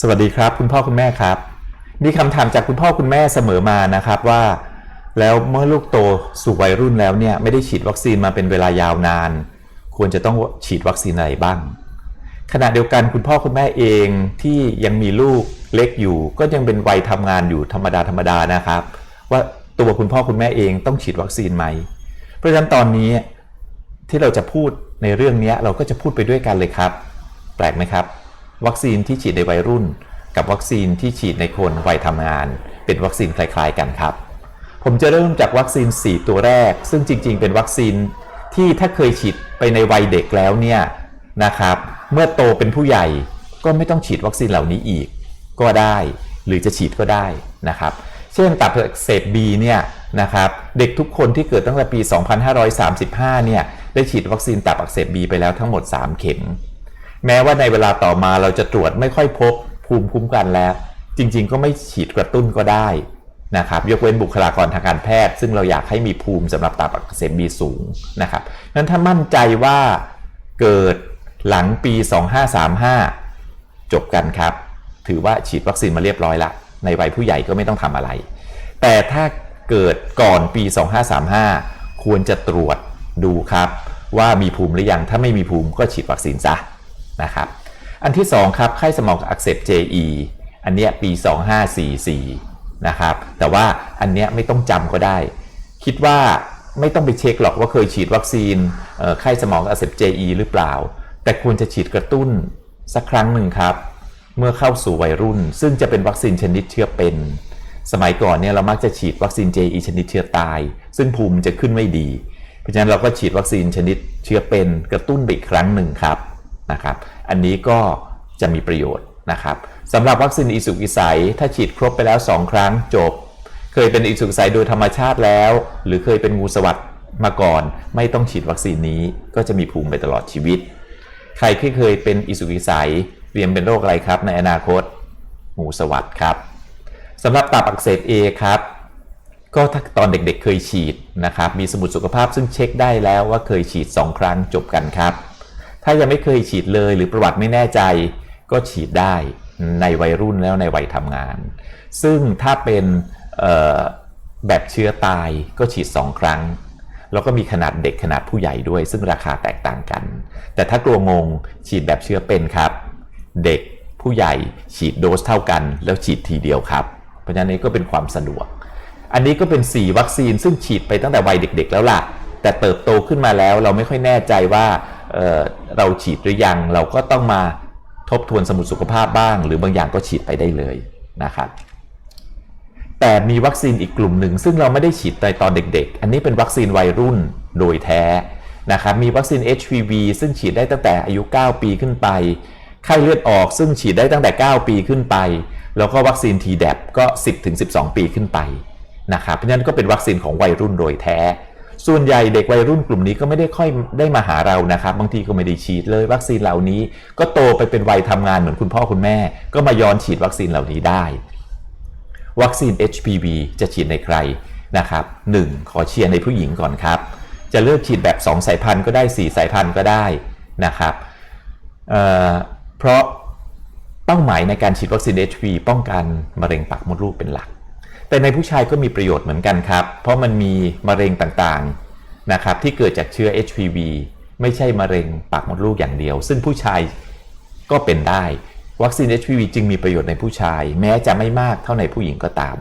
สวัสดีครับ คุณพ่อคุณแม่ครับ มีคำถามจากคุณพ่อคุณแม่เสมอมานะครับว่า แล้วเมื่อลูกโตสู่วัยรุ่นแล้วเนี่ยไม่ได้ฉีดวัคซีนมาเป็นเวลายาวนาน ควรจะต้องฉีดวัคซีนอะไรบ้าง ขณะเดียวกันคุณพ่อคุณแม่เองที่ยังมีลูกเล็กอยู่ ก็ยังเป็นวัยทำงานอยู่ธรรมดาธรรมดานะครับ ว่าตัวคุณพ่อคุณแม่เองต้องฉีดวัคซีนไหม เพราะฉะนั้นตอนนี้ที่เราจะพูดในเรื่องนี้เราก็จะพูดไปด้วยกันเลยครับ แปลกไหมครับ วัคซีนที่ฉีดในวัยรุ่น กับวัคซีนที่ฉีดในคนวัยทำงาน เป็นวัคซีนคล้าย ๆ กันครับ ผมจะเริ่มจากวัคซีน 4 ตัวแรก ซึ่งจริง ๆ เป็นวัคซีนที่ถ้าเคยฉีดไปในวัยเด็กแล้วเนี่ยนะครับ เมื่อโตเป็นผู้ใหญ่ก็ไม่ต้องฉีดวัคซีนเหล่านี้อีก ก็ได้ หรือจะฉีดก็ได้นะครับ เช่นตับอักเสบบีเนี่ยนะครับเด็กทุกคนที่เกิดตั้งแต่ปี 2535 เนี่ยได้ฉีดวัคซีนตับอักเสบบีไปแล้วทั้งหมด 3 เข็ม แม้ว่าในเวลาต่อมาเราจะตรวจไม่ค่อยพบภูมิคุ้มกันแล้ว จริง ๆ ก็ไม่ฉีดกระตุ้นก็ได้นะครับยกเว้นบุคลากรทางการแพทย์ ซึ่งเราอยากให้มีภูมิสำหรับตับอักเสบบีสูงนะครับนั้นถ้ามั่นใจว่าเกิดหลังปี 2535 จบกันครับ ถือว่าฉีดวัคซีนมาเรียบร้อยละ ในวัยผู้ใหญ่ก็ไม่ต้องทำอะไร แต่ถ้าเกิดก่อนปี 2535 ควรจะตรวจดูครับ ว่ามีภูมิหรือยัง ถ้าไม่มีภูมิก็ฉีดวัคซีนซะ นะครับอันที่2ครับไข้สมองอักเสบ JE อันเนี้ยปี 2544นะครับแต่ว่าอันเนี้ยไม่ต้องจำก็ได้ คิดว่าไม่ต้องไปเช็คหรอกว่าเคยฉีดวัคซีนไข้สมองอักเสบ JE หรือเปล่า แต่ควรจะฉีดกระตุ้นสักครั้งหนึ่งครับ เมื่อเข้าสู่วัยรุ่น ซึ่งจะเป็นวัคซีนชนิดเชื้อเป็น สมัยก่อนเนี่ยเรามักจะฉีดวัคซีน JE ชนิดเชื้อตาย ซึ่งภูมิจะขึ้นไม่ดี เพราะฉะนั้นเราก็ฉีดวัคซีนชนิดเชื้อเป็นกระตุ้นไปอีกครั้งหนึ่งครับ นะครับ อันนี้ก็จะมีประโยชน์นะครับสำหรับวัคซีนอิสุกอิสัยถ้าฉีดครบไปแล้ว 2 ครั้งจบ เคยเป็นอิสุกอิสัยโดยธรรมชาติแล้ว หรือเคยเป็นงูสวัสดมาก่อน ไม่ต้องฉีดวัคซีนนี้ก็จะมีภูมิไปตลอดชีวิต ใครที่เคยเป็นอิสุกอิสัยเตรียมเป็นโรคอะไรครับ ในอนาคตงูสวัสดครับสำหรับตับอักเสบ A ครับก็ถ้าตอนเด็กๆเคยฉีดนะครับ มีสมุดสุขภาพซึ่งเช็คได้แล้วว่าเคยฉีด 2 ครั้งจบกันครับ ถ้ายังไม่เคยฉีดเลยหรือประวัติไม่แน่ใจ ก็ฉีดได้ในวัยรุ่นแล้วในวัยทำงาน ซึ่งถ้าเป็นแบบเชื้อตายก็ฉีด 2 ครั้ง แล้วก็มีขนาดเด็กขนาดผู้ใหญ่ด้วย ซึ่งราคาแตกต่างกัน แต่ถ้ากลัวงงฉีดแบบเชื้อเป็นครับ เด็กผู้ใหญ่ฉีดโดสเท่ากัน แล้วฉีดทีเดียวครับ เพราะฉะนั้นนี้ก็เป็นความสะดวก อันนี้ก็เป็น 4 วัคซีนซึ่งฉีดไปตั้งแต่วัยเด็ก ๆ แล้วล่ะ แต่เติบโตขึ้นมาแล้วเราไม่ค่อยแน่ใจว่า เเราฉีดหรือยังเราก็ต้องมาทบทวนสมุดสุขภาพบ้าง หรือบางอย่างก็ฉีดไปได้เลยนะครับแต่มีวัคซีนอีกกลุ่มหนึ่ง ซึ่งเราไม่ได้ฉีดในตอนเด็ก ๆ อันนี้เป็นวัคซีนวัยรุ่นโดยแท้นะครับมีวัคซีน HPV ซึ่งฉีดได้ตั้งแต่อายุ 9 ปีขึ้นไปไข้เลือดออกซึ่งฉีดได้ตั้งแต่ 9 ปีขึ้นไป แล้วก็วัคซีน Tdap ก็ 10-12 ปีขึ้นไปนะครับเพราะฉะนั้นก็เป็นวัคซีนของวัยรุ่นโดยแท้ ส่วนใหญ่เด็กวัยรุ่นกลุ่มนี้ก็ไม่ได้ค่อยได้มาหาเรานะครับ บางทีก็ไม่ได้ฉีดเลยวัคซีนเหล่านี้ ก็โตไปเป็นวัยทำงานเหมือนคุณพ่อคุณแม่ ก็มาย้อนฉีดวัคซีนเหล่านี้ได้ วัคซีน HPV จะฉีดในใครนะครับ 1. ขอเชียร์ในผู้หญิงก่อนครับ จะเลือกฉีดแบบ 2 สายพันธุ์ก็ได้ 4 สายพันธุ์ก็ได้นะครับเเพราะเป้าหมายในการฉีดวัคซีน HPV ป้องกันมะเร็งปากมดลูกเป็นหลัก แต่ในผู้ชายก็มีประโยชน์เหมือนกันครับ เพราะมันมีมะเร็งต่างๆนะครับที่เกิดจากเชื้อ HPV ไม่ใช่มะเร็งปากมดลูกอย่างเดียว ซึ่งผู้ชายก็เป็นได้ วัคซีน HPV จึงมีประโยชน์ในผู้ชาย แม้จะไม่มากเท่าในผู้หญิงก็ตาม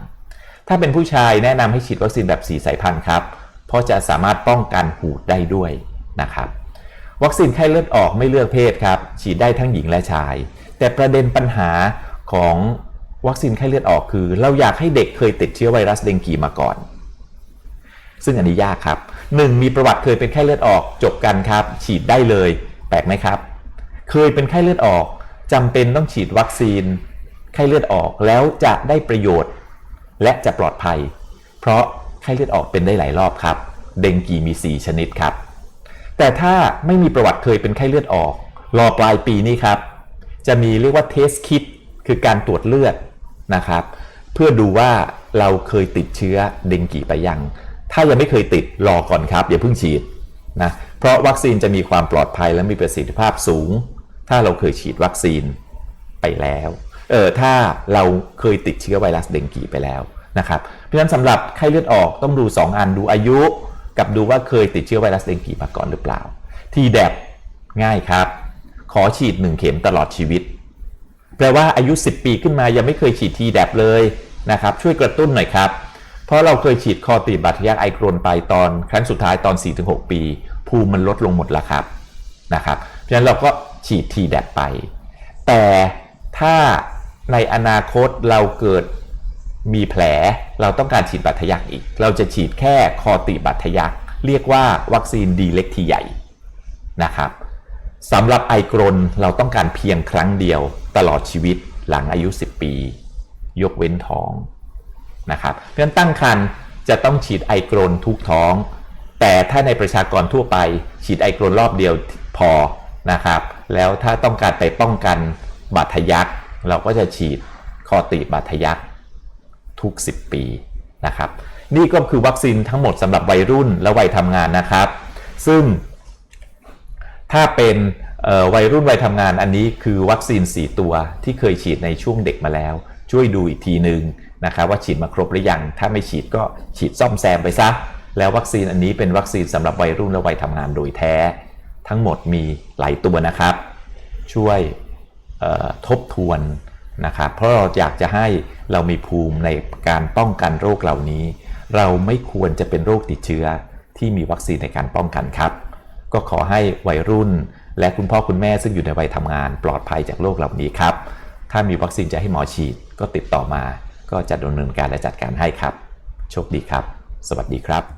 ถ้าเป็นผู้ชายแนะนำให้ฉีดวัคซีนแบบ4สายพันธุ์ครับ เพราะจะสามารถป้องกันหูดได้ด้วยนะครับ วัคซีนไข้เลือดออกไม่เลือกเพศครับ ฉีดได้ทั้งหญิงและชาย แต่ประเด็นปัญหาของ วัคซีนไข้เลือดออกคือ เราอยากให้เด็กเคยติดเชื้อไวรัสเดงกีมาก่อน ซึ่งอันนี้ยากครับ 1. มีประวัติเคยเป็นไข้เลือดออกจบกันครับ ฉีดได้เลย แปลกไหมครับ เคยเป็นไข้เลือดออกจำเป็นต้องฉีดวัคซีนไข้เลือดออกแล้วจะได้ประโยชน์ และจะปลอดภัย เพราะไข้เลือดออกเป็นได้หลายรอบครับ เดงกีมี 4 ชนิดครับ แต่ถ้าไม่มีประวัติเคยเป็นไข้เลือดออก รอปลายปีนี้ครับ จะมีเรียกว่าเทสคิดคือการตรวจเลือด นะครับ เพื่อดูว่าเราเคยติดเชื้อเดงกีไปยัง ถ้ายังไม่เคยติดรอก่อนครับ อย่าเพิ่งฉีดนะเพราะวัคซีนจะมีความปลอดภัยและมีประสิทธิภาพสูง ถ้าเราเคยฉีดวัคซีนไปแล้วเออถ้าเราเคยติดเชื้อไวรัสเดงกีไปแล้วนะครับเพราะฉะนั้นสำหรับไข้เลือดออกต้องดู 2 อันดูอายุ กับดูว่าเคยติดเชื้อไวรัสเดงกีมาก่อนหรือเปล่า ทีแดบง่ายครับ ขอฉีด 1 เข็มตลอดชีวิต แปลว่าอายุ 10 ปีขึ้นมายังไม่เคยฉีดทีแดบเลยนะครับช่วยกระตุ้นหน่อยครับ เพราะเราเคยฉีดคอตีบบัตรทะยักไอโกรนไปตอนครั้งสุดท้ายตอน 4-6 ปี ภูมิมันลดลงหมดแล้วครับนะครับเพราะฉะนั้นเราก็ฉีดทีแดบไป แต่ถ้าในอนาคตเราเกิดมีแผลเราต้องการฉีดบัตรทะยักอีก เราจะฉีดแค่คอตีบบัตรทะยัก เรียกว่าวัคซีนดีเล็กทีใหญ่นะครับ สำหรับไอกรนเราต้องการเพียงครั้งเดียวตลอดชีวิตหลังอายุ 10 ปี ยกเว้นท้องนะครับเพราะฉะนั้นตั้งครรภ์จะต้องฉีดไอกรนทุกท้อง แต่ถ้าในประชากรทั่วไป ฉีดไอกรนรอบเดียวพอนะครับ แล้วถ้าต้องการไปป้องกันบาดทะยัก เราก็จะฉีดคอตีบบาดทะยักทุก 10 ปีนะครับ นี่ก็คือวัคซีนทั้งหมดสำหรับวัยรุ่นและวัยทำงานนะครับ ซึ่ง ถ้าเป็นวัยรุ่นวัยทำงานอันนี้คือวัคซีน 4 ตัวที่เคยฉีดในช่วงเด็กมาแล้ว ช่วยดูอีกทีหนึ่งนะครับว่าฉีดมาครบหรือยัง ถ้าไม่ฉีดก็ฉีดซ่อมแซมไปซะ แล้ววัคซีนอันนี้เป็นวัคซีนสำหรับวัยรุ่นและวัยทำงานโดยแท้ ทั้งหมดมีหลายตัวนะครับ ช่วยทบทวนนะครับเพราะเราอยากจะให้เรามีภูมิในการป้องกันโรคเหล่านี้ เราไม่ควรจะเป็นโรคติดเชื้อที่มีวัคซีนในการป้องกันครับ ก็ขอให้วัยรุ่น และคุณพ่อคุณแม่ซึ่งอยู่ในวัยทำงาน ปลอดภัยจากโรคเหล่านี้ครับ ถ้ามีวัคซีนจะให้หมอฉีดก็ติดต่อมา ก็จะดำเนินการและจัดการให้ครับ โชคดีครับ สวัสดีครับ